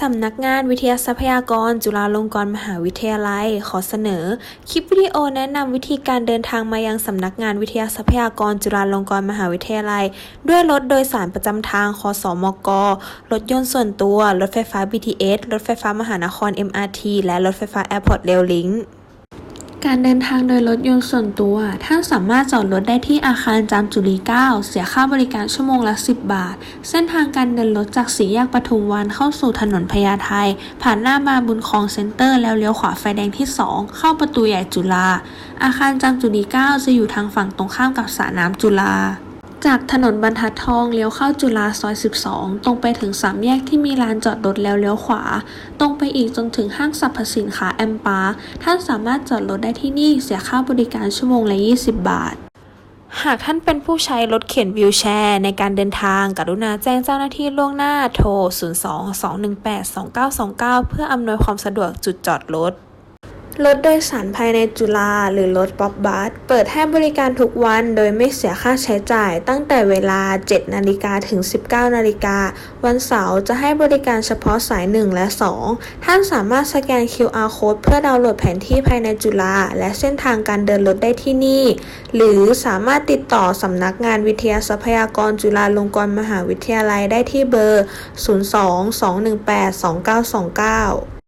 สำนักงานวิทยาทรัพยากร จุฬาลงกรณ์มหาวิทยาลัย ขอเสนอ คลิปวิดีโอแนะนำวิธีการเดินทางมายังสำนักงานวิทยาทรัพยากร จุฬาลงกรณ์มหาวิทยาลัย ด้วยรถโดยสารประจำทาง คสมก รถยนต์ส่วนตัว รถไฟฟ้า BTS รถไฟฟ้ามหานคร MRT และรถไฟฟ้า Airport Rail Link การเดินทางโดยรถยนต์ส่วนตัว ท่านสามารถจอดรถได้ที่อาคารจามจุรี 9 เสียค่าบริการชั่วโมงละ 10 บาท เส้นทางการเดินรถจากสีแยกปทุมวันเข้าสู่ถนนพญาไท ผ่านหน้าบาร์บุญคลองเซ็นเตอร์ แล้วเลี้ยวขวาไฟแดงที่ 2 เข้าประตูใหญ่จุฬา อาคารจามจุรี 9 จะอยู่ทางฝั่งตรงข้ามกับสระน้ำจุฬา จากถนนบรรทัดทองเลี้ยวเข้าจุฬาซอย 12 ตรงไปถึงสามแยกที่มีลานจอดรถแล้วเลี้ยวขวา ตรงไปอีกจนถึงห้างสรรพสินค้าแอมปาร์ท่านสามารถจอดรถได้ที่นี่เสียค่าบริการชั่วโมงละ 20 บาท หากท่านเป็นผู้ใช้รถเข็นวิวแชร์ ในการเดินทาง กรุณาแจ้งเจ้าหน้าที่ล่วงหน้าโทร 02-218-2929 เพื่ออำนวยความสะดวกจุดจอดรถ รถโดยสารภายในจุฬาหรือรถป๊อปบัสเปิดให้บริการทุกวันโดยไม่เสียค่าใช้จ่ายตั้งแต่เวลา 7 นาฬิกาถึง 19 นาฬิกา วันเสาร์จะให้บริการเฉพาะสาย 1 และ 2 ท่านสามารถสแกน QR code เพื่อดาวน์โหลดแผนที่ภายในจุฬาและเส้นทางการเดินรถได้ที่นี่ หรือสามารถติดต่อสำนักงานวิทยาทรัพยากรจุฬาลงกรณ์มหาวิทยาลัยได้ที่เบอร์ 02 218 2929